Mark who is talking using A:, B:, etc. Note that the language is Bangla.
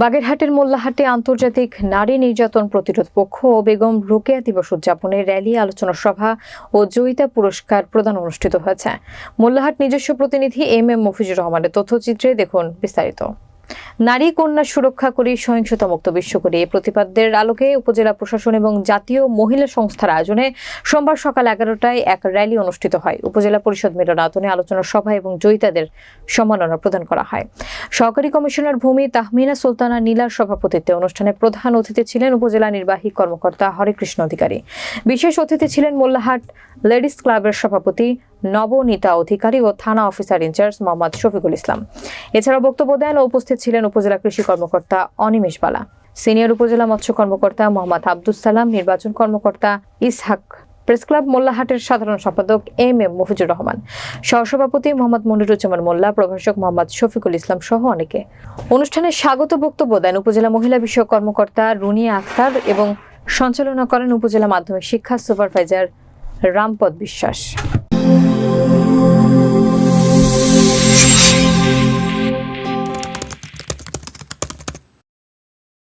A: বাগেরহাটের মোল্লাহাটে আন্তর্জাতিক নারী নির্যাতন প্রতিরোধ পক্ষ ও বেগম রোকেয়া দিবস উদযাপনে র্যালি, আলোচনা সভা ও জয়িতা পুরস্কার প্রদান অনুষ্ঠিত হয়েছে। মোল্লাহাট নিজস্ব প্রতিনিধি এম এম মফিজুর রহমানের তথ্যচিত্রে দেখুন বিস্তারিত। নারী কন্যা সুরক্ষা করি, সহিংসতা মুক্ত বিশ্ব করি। এই প্রতিপাদ্যের আলোকে উপজেলা প্রশাসন এবং জাতীয় মহিলা সংস্থার আয়োজনে সোমবার সকাল এগারোটায় এক র্যালি অনুষ্ঠিত হয়। উপজেলা পরিষদ মিলনায়তনে আলোচনা সভা এবং জয়িতাদের সম্মাননা প্রদান করা হয়। সহকারী কমিশনার ভূমি তাহমিনা সুলতানা নীলার সভাপতিত্বে অনুষ্ঠানে প্রধান অতিথি ছিলেন উপজেলা নির্বাহী কর্মকর্তা হরেকৃষ্ণ অধিকারী। বিশেষ অতিথি ছিলেন মোল্লাহাট লেডিস ক্লাবের সভাপতি নবনীতা অধিকারী ও থানা officer in charge Mohammad Shafiqul Islam. এছাড়া বক্তব্য দেন উপস্থিত ছিলেন উপজেলা কৃষি কর্মকর্তা অনিমেষ বালা। সিনিয়র উপজেলা মৎস্য কর্মকর্তা মোহাম্মদ আব্দুস সালাম, নির্বাচন কর্মকর্তা ইসহাক, প্রেস ক্লাব মোল্লাহাটের সাধারণ সম্পাদক এম এম মফিজুর রহমান, সহসভাপতি মোহাম্মদ মনিরুজ্জামান মোল্লা, প্রভাষক মোহাম্মদ শফিকুল ইসলাম সহ অনেকে। অনুষ্ঠানে স্বাগত বক্তব্য দেন উপজেলা মহিলা বিষয়ক কর্মকর্তা রুনিয়া আক্তার এবং সঞ্চালনা করেন উপজেলা মাধ্যমিক শিক্ষা সুপারভাইজার রামপদ বিশ্বাস। Oh.